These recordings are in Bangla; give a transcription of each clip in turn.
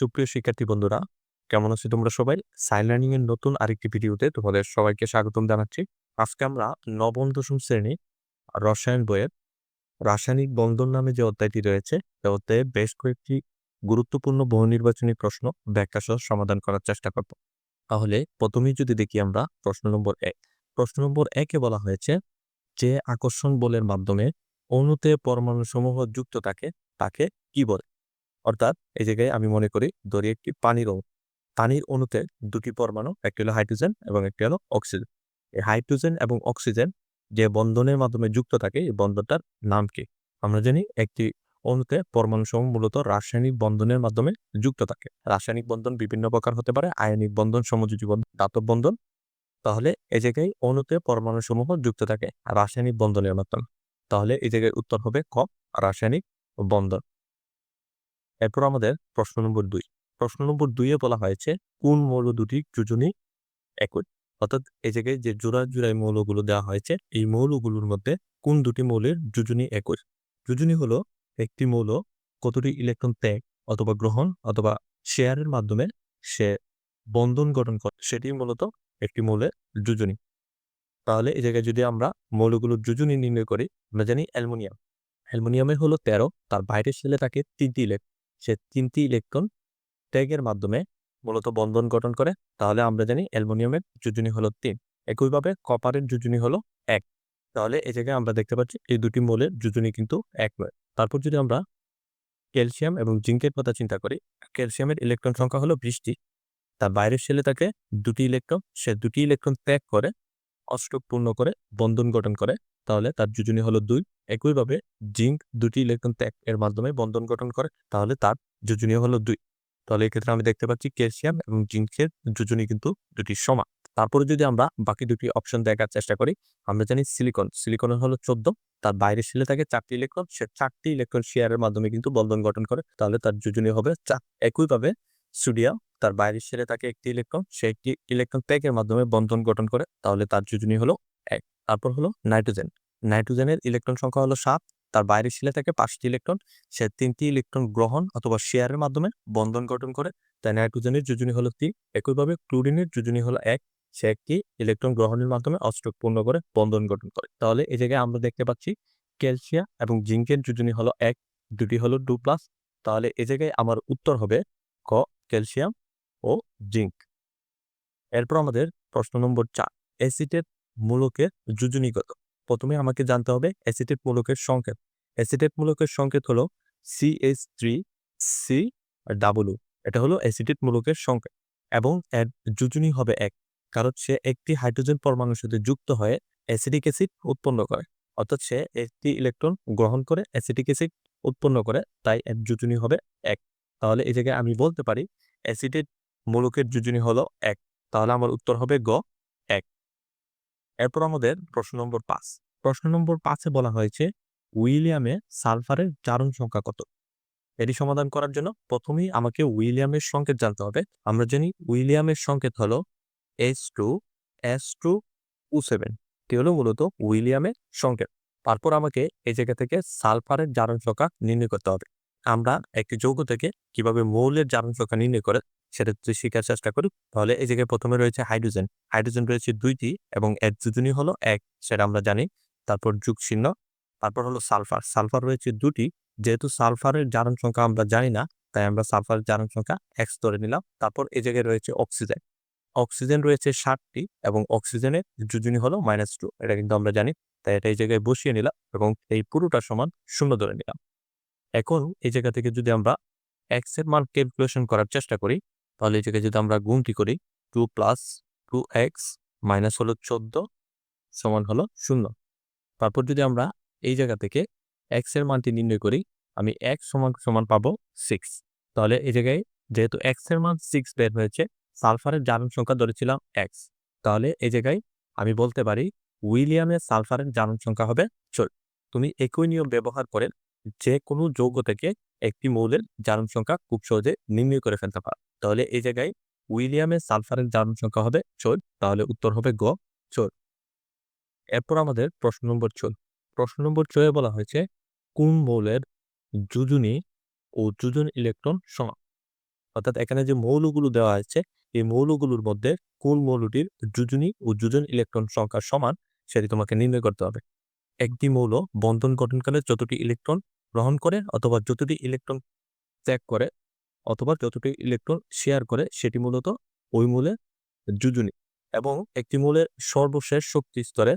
সুপ্রিয় শিক্ষার্থী বন্ধুরা, কেমন আছো তোমরা সবাই? সাইন লার্নিং এর নতুন আরেকটি ভিডিওতে তোমাদের সবাইকে স্বাগতম জানাচ্ছি। আজকে আমরা নবম দশম শ্রেণি রসায়ন বইয়ের রাসায়নিক বন্ধন নামে যে অধ্যায়টি রয়েছে সে অধ্যায়ে বেশ কয়েকটি গুরুত্বপূর্ণ বহু নির্বাচনী প্রশ্ন ব্যাখ্যা সহ সমাধান করার চেষ্টা করব। তাহলে প্রথমেই যদি দেখি আমরা প্রশ্ন নম্বর এক। প্রশ্ন নম্বর একে বলা হয়েছে যে আকর্ষণ বলের মাধ্যমে অণুতে পরমাণু সমূহ যুক্ত থাকে, তাকে কি বলে? অর্থাৎ এই জায়গায় আমি মনে করি ধরি একটি পানির অণু। পানির অণুতে দুটি পরমাণু, একটি হলো হাইড্রোজেন এবং একটি হলো অক্সিজেন। এই হাইড্রোজেন এবং অক্সিজেন যে বন্ধনের মাধ্যমে যুক্ত থাকে, এই বন্ধনটার নাম কি? আমরা জানি একটি অণুতে পরমাণু সমূহ মূলত রাসায়নিক বন্ধনের মাধ্যমে যুক্ত থাকে। রাসায়নিক বন্ধন বিভিন্ন প্রকার হতে পারে, আয়নিক বন্ধন, সমযোজী বন্ধন দাতব বন্ধন। তাহলে এই জায়গায় অণুতে পরমাণু সমূহ যুক্ত থাকে রাসায়নিক বন্ধনের মাধ্যমে। তাহলে এই জায়গায় উত্তর হবে ক, রাসায়নিক বন্ধন। এরপর আমাদের প্রশ্ন নম্বর দুই। প্রশ্ন নম্বর দুইয়ে বলা হয়েছে, কোন মৌল দুটি যোজনী একই? অর্থাৎ এই জায়গায় যে জোড়া জোড়ায় মৌলগুলো দেওয়া হয়েছে, এই মৌলগুলোর মধ্যে কোন দুটি মৌলের যোজনী একই? যোজনী হলো একটি মৌল কতটি ইলেকট্রন ত্যাগ অথবা গ্রহণ অথবা শেয়ারের মাধ্যমে সে বন্ধন গঠন করে, সেটি মূলত একটি মৌলের যোজনী। তাহলে এই জায়গায় যদি আমরা মৌলগুলোর যোজনী নির্ণয় করি, আমরা জানি অ্যালমোনিয়াম। অ্যালমোনিয়ামের হলো তেরো, তার বাইরের সেলে থাকে তিনটি ইলেকট্রন সে তিনটি ইলেকট্রন ত্যাগের মাধ্যমে মূলত বন্ধন গঠন করে। তাহলে আমরা জানি অ্যালমোনিয়ামের যোজনী হলো তিন। একইভাবে কপারের যোজনী হলো এক। তাহলে এই জায়গায় আমরা দেখতে পাচ্ছি এই দুটি মৌলের যোজনী কিন্তু এক নয়। তারপর যদি আমরা ক্যালসিয়াম এবং জিঙ্কের কথা চিন্তা করি, ক্যালসিয়ামের ইলেকট্রন সংখ্যা হলো বৃষ্টি। তার বাইরের সেলে তাকে দুটি ইলেকট্রন, সে দুটি ইলেকট্রন ত্যাগ করে অষ্টক পূর্ণ করে বন্ধন গঠন করে, তাহলে তার যোজনী হলো দুই। একইভাবে জিঙ্ক দুটি ইলেকট্রন ত্যাগ এর মাধ্যমে বন্ধন গঠন করে, তাহলে তার যোজনী হলো দুই। তাহলে এক্ষেত্রে আমি দেখতে পাচ্ছি ক্যালসিয়াম এবং জিঙ্কের যোজনী কিন্তু দুটি সমান। তারপরে যদি আমরা বাকি দুটি অপশন দেখার চেষ্টা করি, আমরা জানি সিলিকন। সিলিকনের হলো চোদ্দ, তার বাইরে শিলে থাকে চারটি ইলেকট্রন। সে চারটি ইলেকট্রন শেয়ারের মাধ্যমে কিন্তু বন্ধন গঠন করে, তাহলে তার যোজনী হবে চার। একইভাবে সোডিয়াম তার বাইরের সেলে থাকে একটি ইলেকট্রন, সে একটি ইলেকট্রন প্যাকের মাধ্যমে বন্ধন গঠন করে, তাহলে তার যোজনী হলো এক। তারপর হলো নাইট্রোজেন। নাইট্রোজেনের ইলেকট্রন সংখ্যা হলো সাত। তার বাইরের শিলে থাকে পাঁচটি ইলেকট্রন, সে তিনটি ইলেকট্রন গ্রহণ অথবা শেয়ারের মাধ্যমে বন্ধন গঠন করে, তাই নাইট্রোজেনের যোজনী হলো তিন। একইভাবে ক্লোরিনের যোজনী হলো এক। সে একটি ইলেকট্রন গ্রহণের মাধ্যমে অষ্টক পূর্ণ করে, বন্ধন গঠন করে। তাহলে এই জায়গায় আমরা দেখতে পাচ্ছি ক্যালসিয়াম এবং জিঙ্কের যোজনী হলো এক, দুটি হলো টু প্লাস। তাহলে এই জায়গায় আমার উত্তর হবে ক, ক্যালসিয়াম ও জিঙ্ক। এরপর আমাদের প্রশ্ন নম্বর চার অ্যাসিটেট মূলকের যোজনীগত। প্রথমে আমাকে জানতে হবে অ্যাসিটেট মূলকের সংকেত। অ্যাসিটেট মূলকের সংকেত হলো সিএইচ থ্রি সি ডাবলু। এটা হলো অ্যাসিটেট মূলকের সংকেত এবং এর যোজনী হবে এক, কারণ সে একটি হাইড্রোজেন পরমাণুর সাথে যুক্ত হয়ে অ্যাসিডিক অ্যাসিড উৎপন্ন করে। অর্থাৎ সে একটি ইলেকট্রন গ্রহণ করে অ্যাসিডিক অ্যাসিড উৎপন্ন করে, তাই এর যোজনী হবে এক। তাহলে এই জায়গায় আমি বলতে পারি অ্যাসিডেট মূলকের যোজনী হলো এক। তাহলে আমার উত্তর হবে গ, এক। এরপর আমাদের প্রশ্ন নম্বর পাঁচ। প্রশ্ন নম্বর পাঁচে বলা হয়েছে, উইলিয়ামে সালফারের জারণ সংখ্যা কত? এটি সমাধান করার জন্য প্রথমেই আমাকে উইলিয়ামের সংকেত জানতে হবে। আমরা জানি উইলিয়ামের সংকেত হলো S two S two O seven. এটি হলো মূলত উইলিয়ামের সংকেত। তারপর আমাকে এই জায়গা থেকে সালফারের জারণ সংখ্যা নির্ণয় করতে হবে। আমরা একটি যৌগ থেকে কীভাবে মৌলের জারণ সংখ্যা নির্ণয় করে সেটা যদি শেখার চেষ্টা করি, তাহলে এই জায়গায় প্রথমে রয়েছে হাইড্রোজেন। হাইড্রোজেন রয়েছে দুইটি এবং এর দুজনই হলো এক, সেটা আমরা জানি। তারপর যুগ চিহ্ন তারপর হলো সালফার। সালফার রয়েছে দুটি। যেহেতু সালফারের জারণ সংখ্যা আমরা জানি না, তাই আমরা সালফারের জারণ সংখ্যা এক্স ধরে নিলাম। তারপর এই জায়গায় রয়েছে অক্সিজেন। অক্সিজেন রয়েছে ষাটটি এবং অক্সিজেনের যোজনী হলো মাইনাস টু, এটা কিন্তু আমরা জানি। তাই এটা এই জায়গায় বসিয়ে নিলাম এবং এই পুরোটা সমান শূন্য ধরে নিলাম। এখন এই জায়গা থেকে যদি আমরা এক্সের মান ক্যালকুলেশন করার চেষ্টা করি, তাহলে এই জায়গায় যদি আমরা গুণটি করি two plus two x minus হলো চোদ্দ সমান হলো শূন্য। তারপর যদি আমরা এই জায়গা থেকে এক্সের মানটি নির্ণয় করি, আমি এক্স সমান সমান পাবো সিক্স তাহলে এই জায়গায় যেহেতু এক্সের মান সিক্স বের হয়েছে, সালফারের জারণ সংখ্যা ধরেছিলাম এক্স তাহলে এই জায়গায় আমি বলতে পারি, উইলিয়ামের সালফারের জারণ সংখ্যা হবে চল তুমি একই নিয়ম ব্যবহার করে যে কোনো যৌগ থেকে একটি মৌলের জারণ সংখ্যা খুব সহজে নির্ণয় করে ফেলতে পারো। তাহলে এই জায়গায় উইলিয়ামের সালফারের জারণ সংখ্যা হবে চোল তাহলে উত্তর হবে গ চোল এরপর আমাদের প্রশ্ন নম্বর চোল প্রশ্ন নম্বর চয়ে বলা হয়েছে, কোন মৌলের যোজনী ও যোজন ইলেকট্রন সমান? অর্থাৎ এখানে যে মৌলগুলো দেওয়া হয়েছে, এই মৌলগুলোর মধ্যে কোন মৌলটির যোজনী ও যোজন ইলেকট্রন সংখ্যা সমান, সেটি তোমাকে নির্ণয় করতে হবে। একটি মৌল বন্ধন গঠনকালে যতটি ইলেকট্রন গ্রহণ করে অথবা যতটি ইলেকট্রন ত্যাগ করে অথবা যতটি ইলেকট্রন শেয়ার করে, সেটি মূলত ওই মূলের যোজনী। এবং একটি মূলের সর্বশেষ শক্তি স্তরে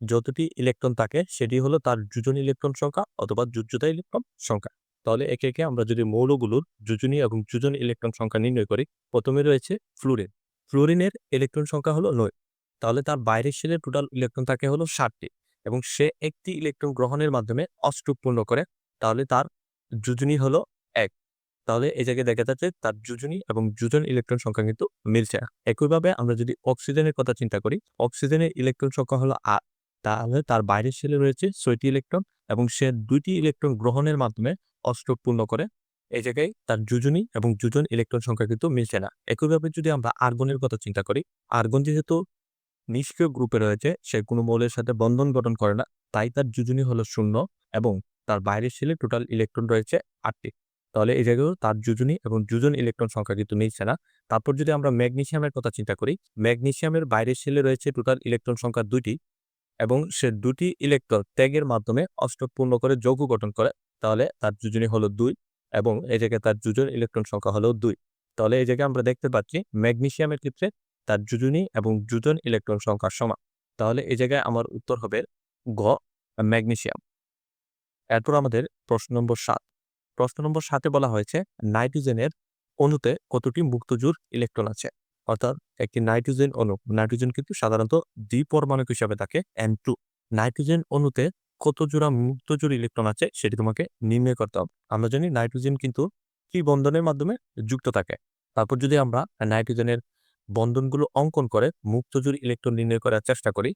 যতটি ইলেকট্রন থাকে, সেটি হলো তার যোজন ইলেকট্রন সংখ্যা অথবা যোজ্যতা ইলেকট্রন সংখ্যা। তাহলে একে একে আমরা যদি মৌলগুলোর যোজনী এবং যোজন ইলেকট্রন সংখ্যা নির্ণয় করি, প্রথমে রয়েছে ফ্লুরিন ফ্লুরিনের ইলেকট্রন সংখ্যা হলো নয়। তাহলে তার বাইরের শেলের টোটাল ইলেকট্রন থাকে হলো ষাটটি। এবং সে একটি ইলেকট্রন গ্রহণের মাধ্যমে অষ্টক পূর্ণ করে, তাহলে তার যোজনী হলো এক। তাহলে এই জায়গায় দেখা যাচ্ছে তার যোজনী এবং যোজন ইলেকট্রন সংখ্যা কিন্তু মিলছে। না একইভাবে আমরা যদি অক্সিজেনের কথা চিন্তা করি, অক্সিজেনের ইলেকট্রন সংখ্যা হলো আট তাহলে তার বাইরের সেলে রয়েছে ছয়টি ইলেকট্রন এবং সে দুইটি ইলেকট্রন গ্রহণের মাধ্যমে অষ্টক পূর্ণ করে। এই জায়গায় তার যোজনী এবং যোজন ইলেকট্রন সংখ্যা কিন্তু মিলছে না। একইভাবে যদি আমরা আর্গনের কথা চিন্তা করি, আর্গন যেহেতু নিষ্ক্রিয় গ্রুপে রয়েছে, সে কোনো মৌলের সাথে বন্ধন গঠন করে না। তাই তার যোজনী হলো শূন্য এবং তার বাইরের সেলে টোটাল ইলেকট্রন রয়েছে আটটি। তাহলে এই জায়গায় তার যোজনী এবং যোজন ইলেকট্রন সংখ্যা কিন্তু মিলছে না। তারপর যদি আমরা ম্যাগনেশিয়ামের কথা চিন্তা করি, ম্যাগনেশিয়ামের বাইরের সেলে রয়েছে টোটাল ইলেকট্রন সংখ্যা দুইটি এবং সে দুটি ইলেকট্রন ত্যাগের মাধ্যমে অষ্টক পূর্ণ করে যৌগ গঠন করে, তাহলে তার যোজনী হলো দুই এবং এই জায়গায় তার যোজন ইলেকট্রন সংখ্যা হলো দুই। তাহলে এই জায়গায় আমরা দেখতে পাচ্ছি ম্যাগনেশিয়ামের ক্ষেত্রে তার যোজনী এবং যোজন ইলেকট্রন সংখ্যা সমান। তাহলে এই জায়গায় আমার উত্তর হবে গ ম্যাগনেশিয়াম এরপর আমাদের প্রশ্ন নম্বর সাত। প্রশ্ন নম্বর সাতে বলা হয়েছে, নাইট্রোজেনের অণুতে কতটি মুক্তজোর ইলেকট্রন আছে? অর্থাৎ একটি নাইট্রোজেন অণু, নাইট্রোজেন কিন্তু সাধারণত দ্বিপরমাণবিক হিসাবে থাকে এন টু নাইট্রোজেন অণুতে কত জোড়া মুক্তজোর ইলেকট্রন আছে সেটি তোমাকে নির্ণয় করতে হবে। আমরা জানি নাইট্রোজেন কিন্তু বন্ধনের মাধ্যমে যুক্ত থাকে। তারপর যদি আমরা নাইট্রোজেনের বন্ধনগুলো অঙ্কন করে মুক্তজোর ইলেকট্রন নির্ণয় করার চেষ্টা করি,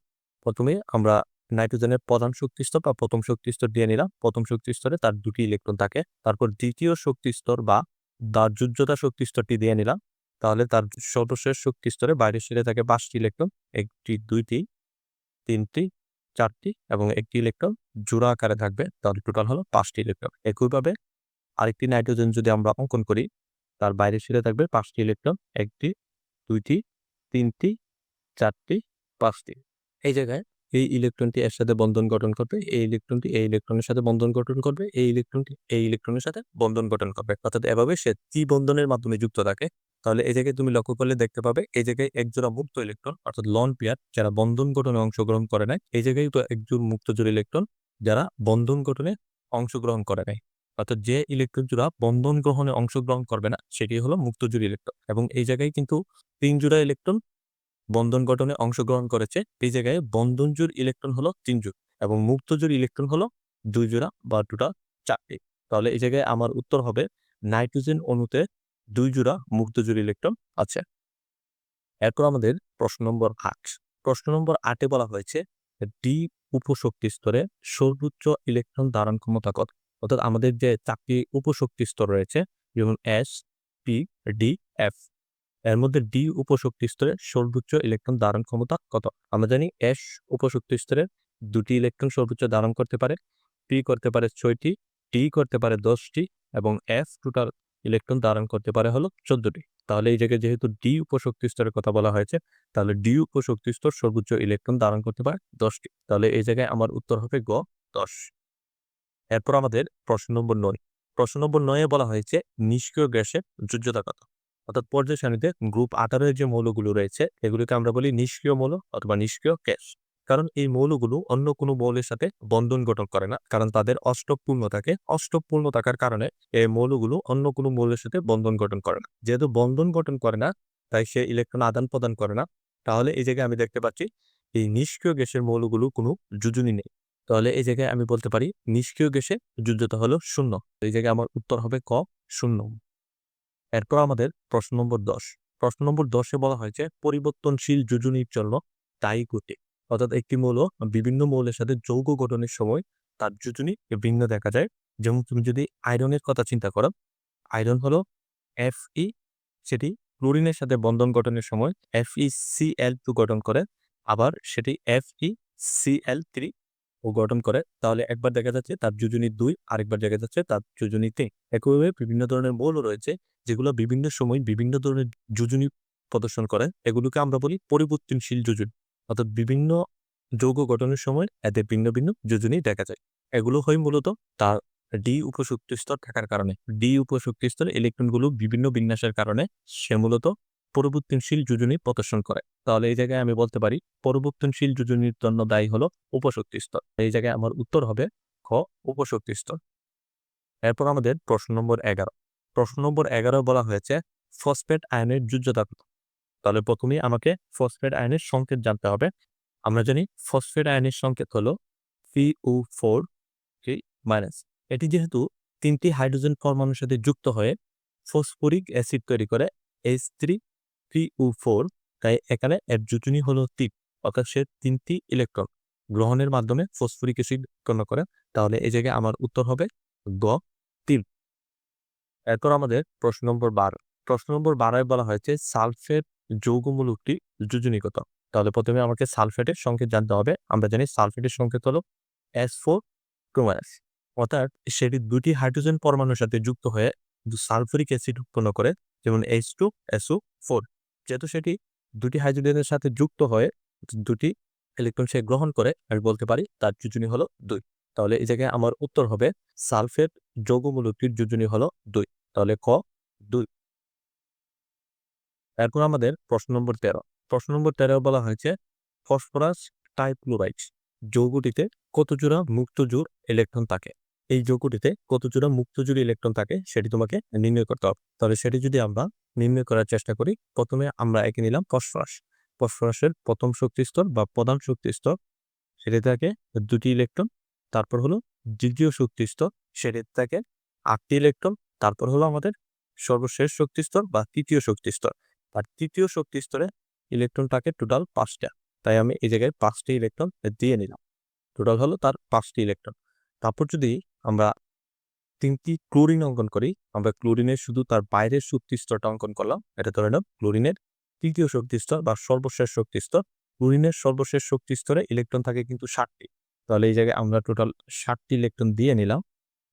প্রথমে আমরা নাইট্রোজেনের প্রধান শক্তি স্তর বা প্রথম শক্তি স্তর দিয়ে নিলাম। প্রথম শক্তি স্তরে তার দুটি ইলেকট্রন থাকে। তারপর দ্বিতীয় শক্তি স্তর বা দার্যুজ্যতা শক্তি স্তরটি দিয়ে নিলাম। তাহলে তার সর্বশেষ শক্তি স্তরে বাইরের সেরে থাকে পাঁচটি ইলেকট্রন একটি, দুইটি, তিনটি, চারটি এবং একটি ইলেকট্রন জোড়া আকারে থাকবে। তাহলে টোটাল হলো পাঁচটি ইলেকট্রন একইভাবে আরেকটি নাইট্রোজেন যদি আমরা অঙ্কন করি, তার বাইরের সেরে থাকবে পাঁচটি ইলেকট্রন একটি দুইটি তিনটি চারটি পাঁচটি। এই জায়গায় এই ইলেকট্রনটি এর সাথে বন্ধন গঠন করবে এই ইলেকট্রনটি এই ইলেকট্রনের সাথে বন্ধন গঠন করবে এই ইলেকট্রনটি এই ইলেকট্রনের সাথে বন্ধন গঠন করবে। অর্থাৎ এভাবে সে ত্রি বন্ধনের মাধ্যমে যুক্ত থাকে। তাহলে এই জায়গায় তুমি লক্ষ্য করলে দেখতে পাবে এই জায়গায় একজোড়া মুক্ত ইলেকট্রন অর্থাৎ লন পেয়ার যারা বন্ধন গঠনে অংশগ্রহণ করে নাই এই জায়গায় তো একজন মুক্তজোড় ইলেকট্রন যারা বন্ধন গঠনে অংশগ্রহণ করে নাই। অর্থাৎ যে ইলেকট্রন জোড়া বন্ধন গ্রহণে অংশগ্রহণ করবে না, সেটি হলো মুক্তজোড় ইলেকট্রন এবং এই জায়গায় কিন্তু তিন জোড়া ইলেকট্রন বন্ধন গঠনে অংশগ্রহণ করেছে। এই জায়গায় বন্ধনজোড় ইলেকট্রন হলো তিন জোড় এবং মুক্তজোড় ইলেকট্রন হলো দুই জোড়া বা দুটা চারটি। তাহলে এই জায়গায় আমার উত্তর হবে নাইট্রোজেন অণুতে দুই জোড়া মুক্তজোড় ইলেকট্রন আছে। এরপর আমাদের প্রশ্ন নম্বর আট। প্রশ্ন নম্বর আটে বলা হয়েছে ডি উপশক্তি স্তরে সর্বোচ্চ ইলেকট্রন ধারণ ক্ষমতা কত? অর্থাৎ আমাদের যে চারটি উপশক্তি স্তর রয়েছে, যেমন এস পি ডি এফ এর মধ্যে ডি উপশক্তি স্তরে সর্বোচ্চ ইলেকট্রন ধারণ ক্ষমতা কত? আমরা জানি এস উপশক্তি স্তরে দুটি ইলেকট্রন সর্বোচ্চ ধারণ করতে পারে পি করতে পারে ছয়টি ডি করতে পারে দশটি, এবং এফ টোটাল ইলেকট্রন ধারণ করতে পারে হলো চোদ্দটি। তাহলে এই জায়গায় যেহেতু ডি উপশক্তি স্তরের কথা বলা হয়েছে, তাহলে ডি উপশক্তি স্তর সর্বোচ্চ ইলেকট্রন ধারণ করতে পারে দশটি। তাহলে এই জায়গায় আমার উত্তর হবে গ, দশ। এরপর আমাদের প্রশ্ন নম্বর নয়। প্রশ্ন নম্বর নয়ে বলা হয়েছে নিষ্ক্রিয় গ্যাসের যোজ্যতা কত? অর্থাৎ পর্যায় সারণীতে গ্রুপ আঠারোর যে মৌলগুলো রয়েছে, এগুলিকে আমরা বলি নিষ্ক্রিয় মৌল অথবা নিষ্ক্রিয় গ্যাস। কারণ এই মৌলগুলো অন্য কোনো মৌলের সাথে বন্ধন গঠন করে না, কারণ তাদের অষ্টক পূর্ণ থাকে অষ্টক পূর্ণ থাকার কারণে এই মৌলগুলো অন্য কোনো মৌলের সাথে বন্ধন গঠন করে না। যেহেতু বন্ধন গঠন করে না, তাই সে ইলেকট্রন আদান প্রদান করে না। তাহলে এই জায়গায় আমি দেখতে পাচ্ছি, এই নিষ্ক্রিয় গ্যাসের মৌলগুলো কোনো যোজনী নেই। তাহলে এই জায়গায় আমি বলতে পারি নিষ্ক্রিয় গ্যাসে যোজ্যতা হলো শূন্য। এই জায়গায় আমার উত্তর হবে ক, শূন্য। এরপর আমাদের প্রশ্ন নম্বর দশ। প্রশ্ন নম্বর দশে বলা হয়েছে পরিবর্তনশীল যোজনীর জন্য তাই গতি অর্থাৎ একটি মৌল বিভিন্ন মৌলের সাথে যৌগ গঠনের সময় তার যোজনী ভিন্ন দেখা যায়। যেমন তুমি যদি আয়রনের কথা চিন্তা করো, আয়রন হলো এফ ই সেটি ক্লোরিনের সাথে বন্ধন গঠনের সময় F E C L two গঠন করে। আবার সেটি F E C L three গঠন করে, তাহলে একবার দেখা যাচ্ছে তার যোজনী দুই, আরেকবার দেখা যাচ্ছে তার যোজনী তিন। একইভাবে বিভিন্ন ধরনের মৌল রয়েছে, যেগুলো বিভিন্ন সময় বিভিন্ন ধরনের যোজনী প্রদর্শন করে। এগুলোকে আমরা বলি পরিবর্তনশীল যোজন, অর্থাৎ বিভিন্ন যৌগ গঠনের সময় এদের ভিন্ন ভিন্ন যোজনী দেখা যায়। এগুলো হয় মূলত তার ডি উপশক্তি স্তর থাকার কারণে। ডি উপশক্তি স্তর ইলেকট্রনগুলো বিভিন্ন বিন্যাসের কারণে সে মূলত পরিবর্তনশীল যোজনী প্রদর্শন করে। তাহলে এই জায়গায় আমি বলতে পারি, পরিবর্তনশীল যোজনীর জন্য দায়ী হলো উপশক্তি স্তর। এই জায়গায় আমার উত্তর হবে খ, উপশক্তি স্তর। এরপর আমাদের প্রশ্ন নম্বর এগারো। প্রশ্ন নম্বর এগারো বলা হয়েছে, ফসফেট আয়নের যুজ্যতা কত? তাহলে প্রথমেই আমাকে ফসফেট আয়নের সংকেত জানতে হবে। আমরা জানি ফসফেট আয়নের সংকেত হলো ও ফোর থ্রি মাইনাস এটি যেহেতু তিনটি হাইড্রোজেন পরমাণুর সাথে যুক্ত হয়ে ফসফরিক অ্যাসিড তৈরি করে এইচ থ্রি ও ফোর তাই এখানে এর যোজনী হলো তিন অর্থাৎ সে তিনটি ইলেকট্রন। গ্রহণের মাধ্যমে ফসফরিক অ্যাসিড উৎপন্ন করে। তাহলে এই জায়গায় আমার উত্তর হবে গ, তিন। এরপর আমাদের প্রশ্ন নম্বর বারো। প্রশ্ন নম্বর বারোয় বলা হয়েছে সালফেট যৌগমূলকটি যোজনী কত? তাহলে প্রথমে আমাকে সালফেটের সংকেত জানতে হবে। আমরা জানি সালফেটের সংকেত হলো এস ফোর ক্রোমাস অর্থাৎ সেটি দুটি হাইড্রোজেন পরমাণুর সাথে যুক্ত হয়ে সালফুরিক অ্যাসিড উৎপন্ন করে, যেমন এইচ টু এসও ফোর যেহেতু সেটি দুটি হাইড্রোজেনের সাথে যুক্ত হয়ে দুটি ইলেকট্রন সে গ্রহণ করে, আমি বলতে পারি তার যোজনী হলো দুই। তাহলে এই জায়গায় আমার উত্তর হবে সালফেট যৌগমূলকটির যোজনী হলো দুই। তাহলে ক, দুই। এরপর আমাদের প্রশ্ন নম্বর তেরো। প্রশ্ন নম্বর তেরো বলা হয়েছে, ফসফরাস টাইক্লোরাইড যৌগটিতে কত জোড়া মুক্ত জোর ইলেকট্রন থাকে? এই যৌগটিতে কত জোড়া মুক্ত জোর ইলেকট্রন থাকে সেটি তোমাকে নির্ণয় করতে হবে। তাহলে সেটি যদি আমরা নির্ণয় করার চেষ্টা করি, প্রথমে আমরা একে নিলাম ফসফরাস। ফসফরাসের প্রথম শক্তি স্তর বা প্রধান শক্তি স্তর, সেটি থাকে দুটি ইলেকট্রন তারপর হলো দ্বিতীয় শক্তি স্তর, সেটি থাকে আটটি ইলেকট্রন তারপর হলো আমাদের সর্বশেষ শক্তি স্তর বা তৃতীয় শক্তি স্তর। আর তৃতীয় শক্তি স্তরে ইলেকট্রন থাকে টোটাল পাঁচটা, তাই আমি এই জায়গায় পাঁচটি ইলেকট্রন দিয়ে নিলাম। টোটাল হলো তার পাঁচটি ইলেকট্রন তারপর যদি আমরা তিনটি ক্লোরিন অঙ্কন করি। আমরা ক্লোরিনের শুধু তার বাইরের শক্তি স্তরটা অঙ্কন করলাম। এটা ধরে নাও, ক্লোরিনের তৃতীয় শক্তি স্তর বা সর্বশেষ শক্তি স্তর ক্লোরিনের সর্বশেষ শক্তি স্তরে ইলেকট্রন থাকে কিন্তু ষাটটি। তাহলে এই জায়গায় আমরা টোটাল ষাটটি ইলেকট্রন দিয়ে নিলাম।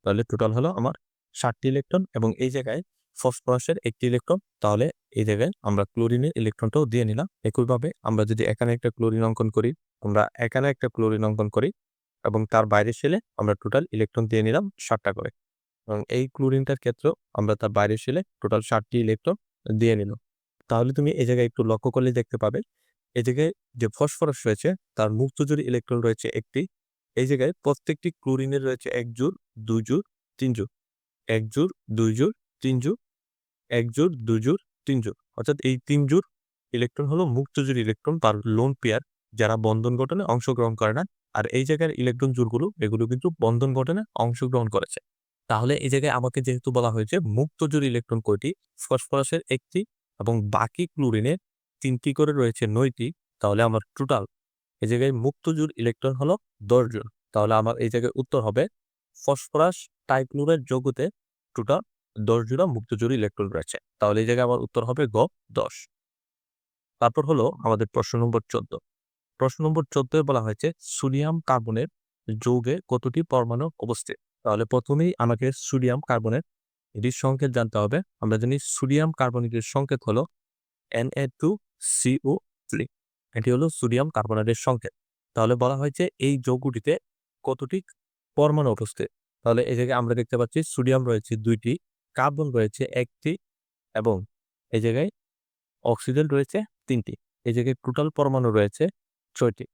তাহলে টোটাল হলো আমার ষাটটি ইলেকট্রন এবং এই জায়গায় ফসফরাসের একটি ইলেকট্রন। তাহলে এই জায়গায় আমরা ক্লোরিনের ইলেকট্রনটাও দিয়ে নিলাম। একইভাবে আমরা যদি এখানে একটা ক্লোরিন অঙ্কন করি, আমরা এখানে একটা ক্লোরিন অঙ্কন করি। এবং তার বাইরে সেলে আমরা টোটাল ইলেকট্রন দিয়ে নিলাম ষাটটা করে। এবং এই ক্লোরিনটার ক্ষেত্রেও আমরা তার বাইরে সেলে টোটাল ষাটটি ইলেকট্রন দিয়ে নিলাম। তাহলে তুমি এই জায়গায় একটু লক্ষ্য করলে দেখতে পাবে, এই জায়গায় যে ফসফরাস রয়েছে, তার মুক্ত জুড়ি ইলেকট্রন রয়েছে একটি, এই জায়গায় প্রত্যেকটি ক্লোরিনের রয়েছে এক জোর দুই জোর তিন জোর এক জোর দুই জোর তিন জোর এক জোর দুই জোর তিন জোর অর্থাৎ এই তিন জোর ইলেকট্রন হলো মুক্ত জোর ইলেকট্রন তার লোন পেয়ার যারা বন্ধন গঠনে অংশগ্রহণ করে না। আর এই জায়গার ইলেকট্রন জোরগুলো এগুলো কিন্তু বন্ধন গঠনে অংশগ্রহণ করেছে। তাহলে এই জায়গায় আমাকে যেহেতু বলা হয়েছে, মুক্ত জোর ইলেকট্রন কয়টি? ফসফরাসের একটি এবং বাকি ক্লোরিনের তিনটি করে রয়েছে নয়টি। তাহলে আমার টোটাল এই জায়গায় মুক্ত জোর ইলেকট্রন হলো দশ জন। তাহলে আমার এই জায়গায় উত্তর হবে, ফসফরাস টাইক্লোরাইড যৌগতে টোটাল দশ জোড়া মুক্ত জোড় ইলেকট্রন রয়েছে। তাহলে এই জায়গায় আমার উত্তর হবে গ, দশ। তারপর হলো আমাদের প্রশ্ন নম্বর চোদ্দ। প্রশ্ন নম্বর চোদ্দ বলা হয়েছে, সোডিয়াম কার্বনের যৌগে কতটি পরমাণু অবস্থিত? তাহলে প্রথমেই আমাকে সোডিয়াম কার্বনের এটির সংকেত জানতে হবে। আমরা জানি সোডিয়াম কার্বনেটের সংকেত হলো N A two CO three এটি হলো সোডিয়াম কার্বনেটের সংকেত। তাহলে বলা হয়েছে এই যৌগটিতে কতটি পরমাণু উপস্থিত তাহলে এই জায়গায় আমরা দেখতে পাচ্ছি সোডিয়াম রয়েছে দুইটি, কার্বন রয়েছে একটি এবং এই জায়গায় অক্সিজেন রয়েছে তিনটি। এই জায়গায় টোটাল পরমাণু রয়েছে ছয়টি।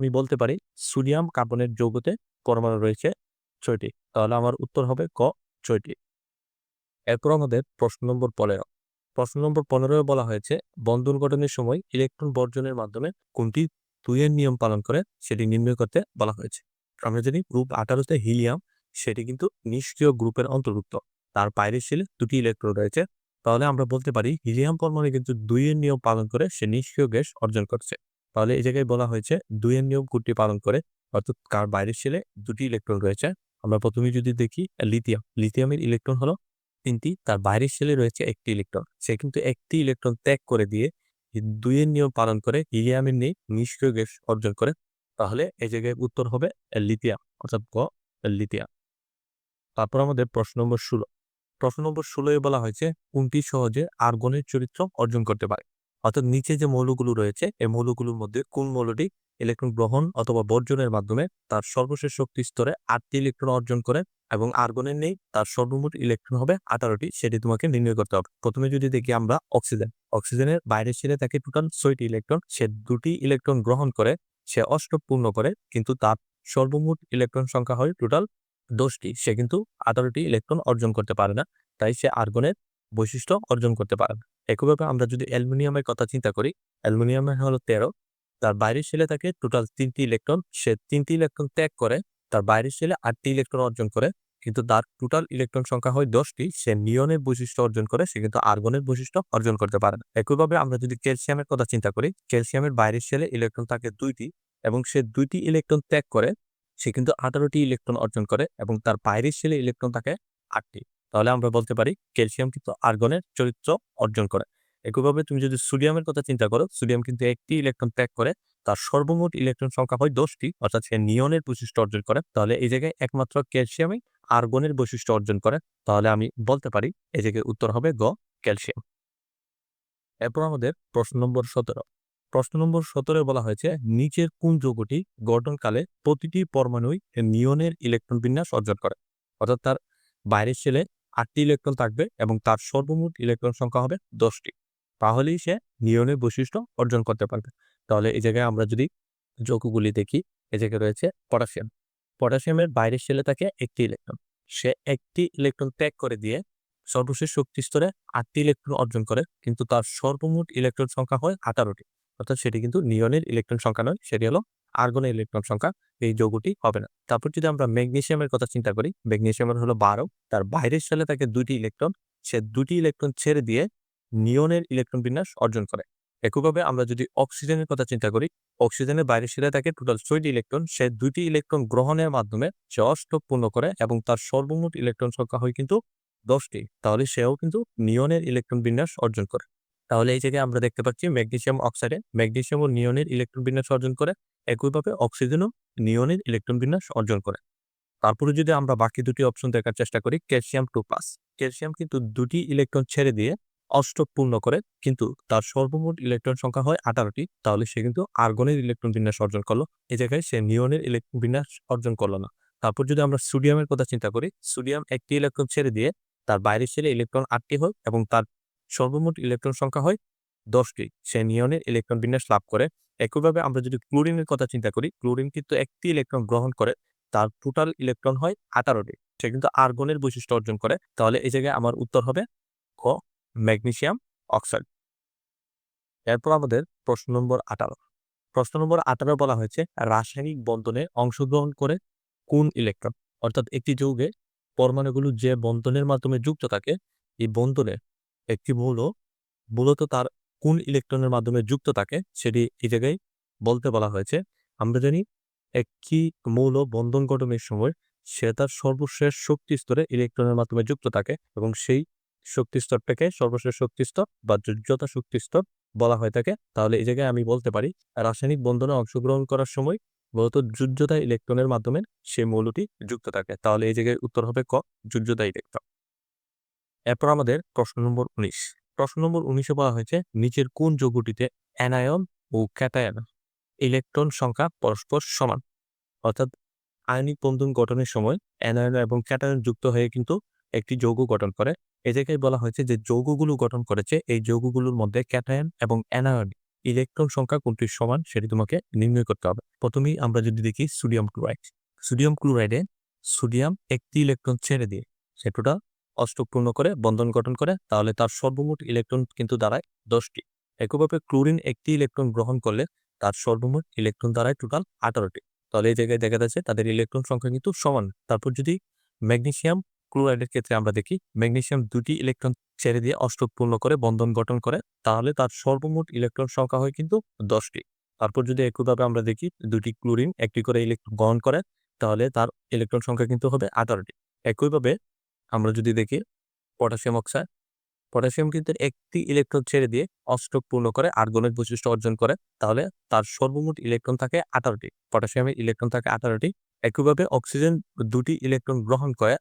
আমি বলতে পারি সোডিয়াম কার্বনের যৌগতে পরমাণু রয়েছে ছয়টি। তাহলে আমার উত্তর হবে ক, ছয়টি। এরপর আমাদের প্রশ্ন নম্বর পনেরো। প্রশ্ন নম্বর পনেরোয় বলা হয়েছে বন্ধন গঠনের সময় ইলেকট্রন বর্জনের মাধ্যমে কোনটি দুইয়ের নিয়ম পালন করে সেটি নির্ণয় করতে বলা হয়েছে। আমরা জানি গ্রুপ আঠারোতে হিলিয়াম, সেটি কিন্তু নিষ্ক্রিয় গ্রুপের অন্তর্ভুক্ত। তার বাইরের শেলে দুটি ইলেকট্রন রয়েছে। তাহলে আমরা বলতে পারি হিলিয়াম পরমাণু কিন্তু দুইয়ের নিয়ম পালন করে সে নিষ্ক্রিয় গ্যাস অর্জন করছে। তাহলে এই জায়গায় বলা হয়েছে দুইয়ের নিয়ম কোনটি পালন করে, অর্থাৎ কার বাইরের শেলে দুটি ইলেকট্রন রয়েছে। আমরা প্রথমে যদি দেখি লিথিয়াম লিথিয়ামের ইলেকট্রন হলো তিনটি, তার বাইরের শেলে রয়েছে একটি ইলেকট্রন সে কিন্তু একটি ইলেকট্রন ত্যাগ করে দিয়ে দুইয়ের নিয়ম পালন করে হিলিয়ামের নিয়ে নিষ্ক্রিয় গ্যাস অর্জন করে। তাহলে এই জায়গায় উত্তর হবে লিথিয়াম অর্থাৎ গ লিথিয়াম তারপর আমাদের প্রশ্ন নম্বর ষোলো। প্রশ্ন নম্বর ষোলোয় বলা হয়েছে কোনটি সহজে আর্গনের চরিত্র অর্জন করতে পারে? অর্থাৎ নিচে যে মৌলগুলো রয়েছে, এই মৌলগুলোর মধ্যে কোন মৌলটি ইলেকট্রন গ্রহণ অথবা বর্জনের মাধ্যমে তার সর্বশেষ শক্তি স্তরে আটটি ইলেকট্রন অর্জন করে এবং আর্গনের নেই, তার সর্বমোট ইলেকট্রন হবে আঠারোটি, সেটি তোমাকে নির্ণয় করতে হবে। প্রথমে যদি দেখি আমরা অক্সিজেন অক্সিজেনের বাইরে ছেড়ে থাকে টোটাল ছয়টি ইলেকট্রন সে দুটি ইলেকট্রন গ্রহণ করে, সে অষ্ট পূর্ণ করে, কিন্তু তার সর্বমোট ইলেকট্রন সংখ্যা হয় টোটাল দশটি, সে কিন্তু আঠারোটি ইলেকট্রন অর্জন করতে পারে না, তাই সে আর্গনের বৈশিষ্ট্য অর্জন করতে পারে না। একইভাবে আমরা যদি অ্যালুমিনিয়ামের কথা চিন্তা করি, অ্যালুমিনিয়ামের হলো তেরো, তার বাইরের সেলে থাকে টোটাল তিনটি ইলেকট্রন সে তিনটি ইলেকট্রন ত্যাগ করে, তার বাইরের সেলে আটটি ইলেকট্রন অর্জন করে, কিন্তু তার টোটাল ইলেকট্রন সংখ্যা হয় দশটি, সে নিয়নের বৈশিষ্ট্য অর্জন করে, সে কিন্তু আর্গনের বৈশিষ্ট্য অর্জন করতে পারে না। একইভাবে আমরা যদি ক্যালসিয়ামের কথা চিন্তা করি, ক্যালসিয়ামের বাইরের সেলে ইলেকট্রন থাকে দুইটি, এবং সে দুইটি ইলেকট্রন ত্যাগ করে, সে কিন্তু আঠারোটি ইলেকট্রন অর্জন করে, এবং তার বাইরের সেলে ইলেকট্রন থাকে আটটি। তাহলে আমরা বলতে পারি ক্যালসিয়াম কিন্তু আর্গনের চরিত্র অর্জন করে। একইভাবে তুমি যদি সোডিয়ামের কথা চিন্তা করো, সোডিয়াম কিন্তু একটি ইলেকট্রন ত্যাগ করে, তার সর্বমোট ইলেকট্রন সংখ্যা হয় দশটি, অর্থাৎ সে নিয়নের বৈশিষ্ট্য অর্জন করে। তাহলে এই জায়গায় একমাত্র ক্যালসিয়ামই আর্গনের বৈশিষ্ট্য অর্জন করে। তাহলে আমি বলতে পারি এই জায়গায় উত্তর হবে গ, ক্যালসিয়াম। এরপর আমাদের প্রশ্ন নম্বর সতেরো। প্রশ্ন নম্বর সতেরো বলা হয়েছে, নিচের কোন যৌগটি গঠনকালে প্রতিটি পরমাণুই নিয়নের ইলেকট্রন বিন্যাস অর্জন করে? অর্থাৎ তার বাইরের ছেলে আটটি ইলেকট্রন থাকবে এবং তার সর্বমোট ইলেকট্রন সংখ্যা হবে দশটি। তাহলেই সে নিয়নের বৈশিষ্ট্য অর্জন করতে পারবে। তাহলে এই জায়গায় আমরা যদি যৌগগুলি দেখি, এই জায়গায় রয়েছে পটাশিয়াম। পটাশিয়ামের বাইরের সেলে থাকে একটি ইলেকট্রন সে একটি ইলেকট্রন ত্যাগ করে দিয়ে সর্বশেষ শক্তি স্তরে আটটি ইলেকট্রন অর্জন করে, কিন্তু তার সর্বমোট ইলেকট্রন সংখ্যা হয় আঠারোটি। অর্থাৎ সেটি কিন্তু নিয়নের ইলেকট্রন সংখ্যা নয়, সেটি হলো আর্গনের ইলেকট্রন সংখ্যা এই যৌগটি হবে না। তারপর যদি আমরা ম্যাগনেশিয়ামের কথা চিন্তা করি ম্যাগনেশিয়ামের হলো বারো, তার বাইরের সালে তাকে দুইটি ইলেকট্রন, সে দুটি ইলেকট্রন ছেড়ে দিয়ে নিয়নের ইলেকট্রন বিন্যাস অর্জন করে। একইভাবে আমরা যদি অক্সিজেনের কথা চিন্তা করি, অক্সিজেনের বাইরের সেলে থাকে টোটাল ছয়টি ইলেকট্রন, সে দুইটি ইলেকট্রন গ্রহণের মাধ্যমে সে অষ্টক পূর্ণ করে এবং তার সর্বমোট ইলেকট্রন সংখ্যা হয় কিন্তু দশটি, তাহলে সেও কিন্তু নিয়নের ইলেকট্রন বিন্যাস অর্জন করে। তাহলে এই জায়গায় আমরা দেখতে পাচ্ছি ম্যাগনেসিয়াম অক্সাইডে ম্যাগনেসিয়াম ও নিয়নের ইলেকট্রন বিন্যাস অর্জন করে। একইভাবে অক্সিজেনও নিয়নের ইলেকট্রন বিন্যাস অর্জন করে। তারপরে যদি আমরা বাকি দুটি অপশন দেখার চেষ্টা করি, ক্যালসিয়াম টু প্লাস। ক্যালসিয়াম কিন্তু দুটি ইলেকট্রন ছেড়ে দিয়ে অষ্টক পূর্ণ করে, কিন্তু তার সর্বমোট ইলেকট্রন সংখ্যা হয় আঠারোটি, তাহলে সে কিন্তু আর্গনের ইলেকট্রন বিন্যাস অর্জন করল। এই জায়গায় সে নিয়নের ইলেকট্রন বিন্যাস অর্জন করল না। তারপর যদি আমরা সোডিয়ামের কথা চিন্তা করি, সোডিয়াম একটি ইলেকট্রন ছেড়ে দিয়ে তার বাইরে ছেড়ে ইলেকট্রন আটটি হয় এবং তার সর্বমোট ইলেকট্রন সংখ্যা হয় দশটি সে নিয়নের ইলেকট্রন বিন্যাস লাভ করে। একইভাবে আমরা যদি ক্লোরিনের কথা চিন্তা করি, ক্লোরিন কিন্তু একটি ইলেকট্রন গ্রহণ করে, তার টোটাল ইলেকট্রন হয় আঠারোটি সে কিন্তু আর্গনের বৈশিষ্ট্য অর্জন করে। তাহলে এই জায়গায় আমার উত্তর হবে ক ম্যাগনেশিয়াম অক্সাইড। এরপর আমাদের প্রশ্ন নম্বর আঠারো। প্রশ্ন নম্বর আঠারো বলা হয়েছে, রাসায়নিক বন্ধনে অংশগ্রহণ করে কোন ইলেকট্রন? অর্থাৎ একটি যৌগে পরমাণুগুলো যে বন্ধনের মাধ্যমে যুক্ত থাকে, এই বন্ধনে একটি মৌল মূলত তার কোন ইলেকট্রনের মাধ্যমে যুক্ত থাকে সেটি এই জায়গায় বলতে বলা হয়েছে। আমরা জানি একটি মৌল বন্ধন গঠনের সময় সে তার সর্বশেষ শক্তি স্তরে ইলেকট্রনের মাধ্যমে যুক্ত থাকে এবং সেই শক্তি স্তরটাকে সর্বশেষ শক্তি স্তর বা যোগ্যতা শক্তি স্তর বলা হয়ে থাকে। তাহলে এই জায়গায় আমি বলতে পারি রাসায়নিক বন্ধনে অংশগ্রহণ করার সময় মূলত যুজ্যতা ইলেকট্রনের মাধ্যমে সেই মৌলটি যুক্ত থাকে। তাহলে এই জায়গায় উত্তর হবে ক যোগ্যতা ইলেকট্রন এরপর আমাদের প্রশ্ন নম্বর উনিশ। প্রশ্ন নম্বর উনিশে বলা হয়েছে, নিচের কোন যৌগটিতে অ্যানায়ন ও ক্যাটায়ন ইলেকট্রন সংখ্যা পরস্পর সমান? অর্থাৎ আয়নিক বন্ধন গঠনের সময় অ্যানায়ন এবং ক্যাটায়ন যুক্ত হয়ে কিন্তু একটি যৌগ গঠন করে। এ জায়গায় বলা হয়েছে যে যৌগগুলো গঠন করেছে, এই যৌগগুলোর মধ্যে ক্যাটায়ন এবং অ্যানায়ন ইলেকট্রন সংখ্যা কোনটি সমান সেটি তোমাকে নির্ণয় করতে হবে। প্রথমেই আমরা যদি দেখি সোডিয়াম ক্লোরাইড। সোডিয়াম ক্লোরাইডে সোডিয়াম একটি ইলেকট্রন ছেড়ে দিয়ে সে টোটাল অষ্টক পূর্ণ করে বন্ধন গঠন করে, তাহলে তার সর্বমোট ইলেকট্রন কিন্তু দাঁড়ায় দশটি। একইভাবে ক্লোরিন একটি ইলেকট্রন গ্রহণ করলে তার সর্বমোট ইলেকট্রন দাঁড়ায় টোটাল আঠারোটি। তাহলে এই জায়গায় দেখা যাচ্ছে তাদের ইলেকট্রন সংখ্যা কিন্তু সমান। তারপর যদি ম্যাগনেশিয়াম ক্লোরাইডের ক্ষেত্রে আমরা দেখি ম্যাগনেশিয়াম দুটি ইলেকট্রন ছেড়ে দিয়ে অষ্টক পূর্ণ করে বন্ধন গঠন করে, তাহলে তার সর্বমোট ইলেকট্রন সংখ্যা হয় কিন্তু দশটি। তারপর যদি একইভাবে আমরা দেখি দুটি ক্লোরিন একটি করে ইলেকট্রন গ্রহণ করে, তাহলে তার ইলেকট্রন সংখ্যা কিন্তু হবে আঠারোটি। একইভাবে আমরা যদি দেখি, পটাশিয়াম অক্সাইড, পটাশিয়াম কিন্তু একটি ইলেকট্রন ছেড়ে দিয়ে অষ্টক পূর্ণ করে আর্গনের বৈশিষ্ট্য অর্জন করে। তাহলে তার সর্বমোট ইলেকট্রন থাকে আঠারোটি। পটাশিয়ামের ইলেকট্রন থাকে আঠারোটি। একইভাবে অক্সিজেন দুটি ইলেকট্রন গ্রহণ করে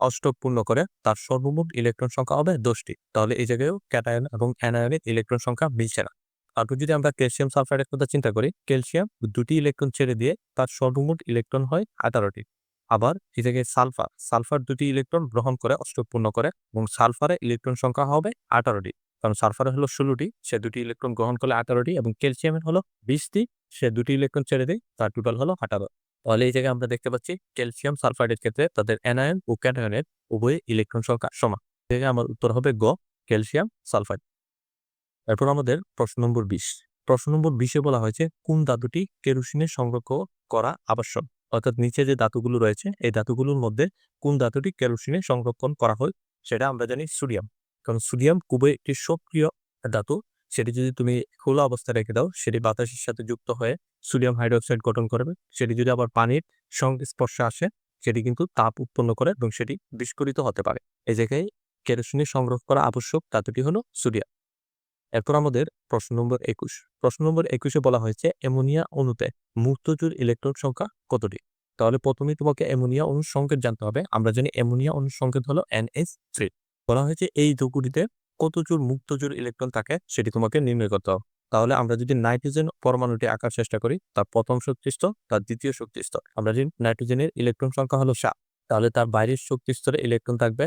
অষ্টক পূর্ণ করে, তার সর্বমোট ইলেকট্রন সংখ্যা হবে দশটি। তাহলে এই জায়গায়ও ক্যাটায়ন এবং অ্যানায়নের ইলেকট্রন সংখ্যা মিলছে না। তারপর যদি আমরা ক্যালসিয়াম সালফাইডের কথা চিন্তা করি, ক্যালসিয়াম দুটি ইলেকট্রন ছেড়ে দিয়ে তার সর্বমোট ইলেকট্রন হয় আঠারোটি। আবার এই জায়গায় সালফার সালফার দুটি ইলেকট্রন গ্রহণ করে অষ্টপূর্ণ করে এবং সালফারের ইলেকট্রন সংখ্যা হবে আঠারোটি কারণ সালফারের হলো ষোলোটি সে দুটি ইলেকট্রন গ্রহণ করলে আঠারোটি এবং ক্যালসিয়ামের হলো বিশটি সে দুটি ইলেকট্রন ছেড়ে দেয় তার টোটাল হলো আঠারো। তাহলে এই জায়গায় আমরা দেখতে পাচ্ছি ক্যালসিয়াম সালফাইডের ক্ষেত্রে তাদের অ্যানায়ন ও ক্যাটায়নের উভয় ইলেকট্রন সংখ্যা সমান। জায়গায় আমার উত্তর হবে গ, ক্যালসিয়াম সালফাইড। এরপর আমাদের প্রশ্ন নম্বর বিশ। প্রশ্ন নম্বর বিশে বলা হয়েছে কোন ধাতুটি কেরোসিনে সংরক্ষণ করা আবশ্যক? অর্থাৎ নিচে যে ধাতুগুলো রয়েছে, এই ধাতুগুলোর মধ্যে কোন ধাতুটি কেরোসিনে সংরক্ষণ করা হয়, সেটা আমরা জানি সোডিয়াম। কারণ সোডিয়াম খুবই একটি সক্রিয় ধাতু। সেটি যদি তুমি খোলা অবস্থায় রেখে দাও, সেটি বাতাসের সাথে যুক্ত হয়ে সোডিয়াম হাইড্রোক্সাইড গঠন করবে। সেটি যদি আবার পানির সংস্পর্শে আসে, সেটি কিন্তু তাপ উৎপন্ন করে এবং সেটি বিস্ফোরিত হতে পারে। এই জায়গায় কেরোসিনে সংগ্রহ করা আবশ্যক ধাতুটি হলো সোডিয়াম। এরপর আমাদের প্রশ্ন নম্বর একুশ। প্রশ্ন নম্বর একুশে বলা হয়েছে, অ্যামোনিয়া অণুতে মুক্তজোর ইলেকট্রন সংখ্যা কতটি? তাহলে প্রথমেই তোমাকে অ্যামোনিয়া অণুর সংকেত জানতে হবে। আমরা জানি অ্যামোনিয়া অণুর সংকেত হলো এনএস থ্রি বলা হয়েছে, এই যৌগটিতে কতজোর মুক্তজোর ইলেকট্রন থাকে সেটি তোমাকে নির্ণয় করতে হবে। তাহলে আমরা যদি নাইট্রোজেন পরমাণুটি আঁকার চেষ্টা করি, তার প্রথম শক্তিস্তর তার দ্বিতীয় শক্তিস্তর আমরা যদি নাইট্রোজেনের ইলেকট্রন সংখ্যা হলো সাত। তাহলে তার বাইরের শক্তিস্তরে ইলেকট্রন থাকবে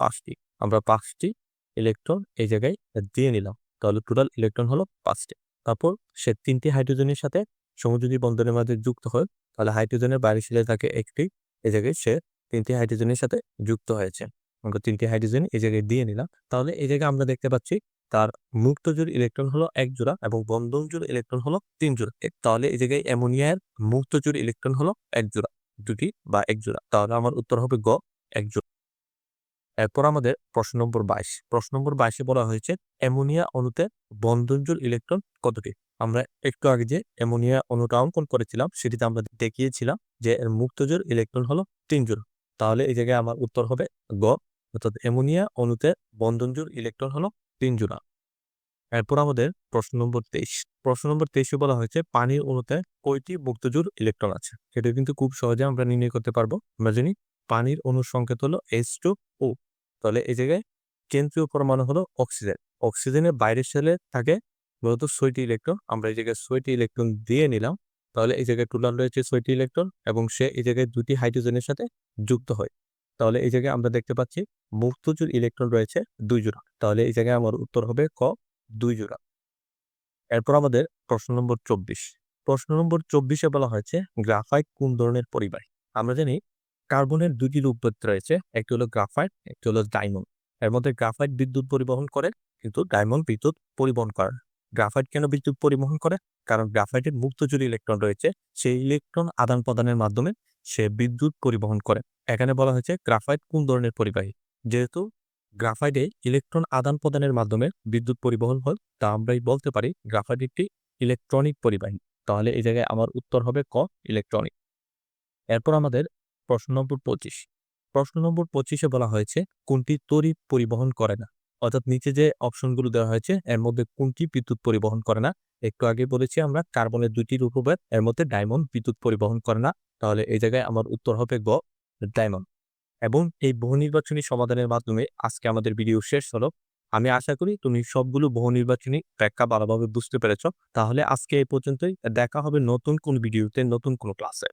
পাঁচটি। আমরা পাঁচটি ইলেকট্রন এই জায়গায় দিয়ে নিলাম। তাহলে টোটাল ইলেকট্রন হলো পাঁচটি। তারপর সে তিনটি হাইড্রোজেনের সাথে সমযোজী বন্ধনের মাঝে যুক্ত হয়, তাহলে হাইড্রোজেনের বাইরে শিলে থাকে একটি এই জায়গায় সে তিনটি হাইড্রোজেনের সাথে যুক্ত হয়েছে। আমরা তিনটি হাইড্রোজেন এই জায়গায় দিয়ে নিলাম, তাহলে এই জায়গায় আমরা দেখতে পাচ্ছি তার মুক্তজোর ইলেকট্রন হলো এক জোড়া এবং বন্ধনজোর ইলেকট্রন হলো তিন জোড়া। তাহলে এই জায়গায় অ্যামোনিয়ার মুক্তজোর ইলেকট্রন হলো এক জোড়া, দুটি বা এক জোড়া। তাহলে আমার উত্তর হবে গ, এক জোড়া। এরপর আমাদের প্রশ্ন নম্বর বাইশ। প্রশ্ন নম্বর বাইশে বলা হয়েছে, অ্যামোনিয়া অণুতে বন্ধনজোর ইলেকট্রন কতটি? আমরা একটু আগে যে অ্যামোনিয়া অণুটা অঙ্কন করেছিলাম, সেটিতে আমরা দেখিয়েছিলাম যে এর মুক্তজোর ইলেকট্রন হলো তিন জোড়। তাহলে এই জায়গায় আমার উত্তর হবে গ। অর্থাৎ অ্যামোনিয়া অণুতে বন্ধনজোর ইলেকট্রন হলো তিন জোড়া। এরপর আমাদের প্রশ্ন নম্বর তেইশ। প্রশ্ন নম্বর তেইশে বলা হয়েছে, পানির অণুতে কয়টি মুক্তজোর ইলেকট্রন আছে? সেটা কিন্তু খুব সহজে আমরা নির্ণয় করতে পারব। আমরা জানি পানির অণুর সংকেত হলো এইচ টু তাহলে এই জায়গায় কেন্দ্রীয় পরমাণু হলো অক্সিজেন। অক্সিজেনের বাইরের সেলে থাকে মূলত ছয়টি ইলেকট্রন। আমরা এই জায়গায় ছয়টি ইলেকট্রন দিয়ে নিলাম। তাহলে এই জায়গায় টোটাল রয়েছে ছয়টি ইলেকট্রন এবং সে এই জায়গায় দুটি হাইড্রোজেনের সাথে যুক্ত হয়। তাহলে এই জায়গায় আমরা দেখতে পাচ্ছি মুক্তজোর ইলেকট্রন রয়েছে দুই জোড়া। তাহলে এই জায়গায় আমার উত্তর হবে ক, দুই জোড়া। এরপর আমাদের প্রশ্ন নম্বর চব্বিশ। প্রশ্ন নম্বর চব্বিশে বলা হয়েছে, গ্রাফাইট কোন ধরনের পরিবার আমরা জানি কার্বনের দুটি রূপভেদ রয়েছে। একটি হলো গ্রাফাইট, একটি হলো ডায়মন্ড। এর মধ্যে গ্রাফাইট বিদ্যুৎ পরিবহন করে, কিন্তু ডায়মন্ড বিদ্যুৎ পরিবহন করে। গ্রাফাইট কেন বিদ্যুৎ পরিবহন করে? কারণ গ্রাফাইটের মুক্তজোড়ী ইলেকট্রন রয়েছে, সেই ইলেকট্রন আদান প্রদানের মাধ্যমে সে বিদ্যুৎ পরিবহন করে। এখানে বলা হয়েছে গ্রাফাইট কোন ধরনের পরিবাহী? যেহেতু গ্রাফাইটে ইলেকট্রন আদান প্রদানের মাধ্যমে বিদ্যুৎ পরিবহন হয়, তা আমরাই বলতে পারি গ্রাফাইট একটি ইলেকট্রনিক পরিবাহী। তাহলে এই জায়গায় আমার উত্তর হবে ক, ইলেকট্রনিক। এরপর আমাদের প্রশ্ন নম্বর পঁচিশ। প্রশ্ন নম্বর পঁচিশে বলা হয়েছে, কোনটি তড়িৎ পরিবহন করে না? অর্থাৎ নিচে যে অপশনগুলো দেওয়া হয়েছে, এর মধ্যে কোনটি বিদ্যুৎ পরিবহন করে না? একটু আগে বলেছি আমরা, কার্বনের দুইটি রূপভেদ এর মধ্যে ডায়মন্ড বিদ্যুৎ পরিবহন করে না। তাহলে এই জায়গায় আমার উত্তর হবে গ, ডায়মন্ড। এবং এই বহু নির্বাচনী সমাধানের মাধ্যমে আজকে আমাদের ভিডিও শেষ হলো। আমি আশা করি তুমি সবগুলো বহু নির্বাচনী ব্যাখ্যা ভালোভাবে বুঝতে পেরেছ। তাহলে আজকে এই পর্যন্তই। দেখা হবে নতুন কোন ভিডিওতে, নতুন কোন ক্লাসে।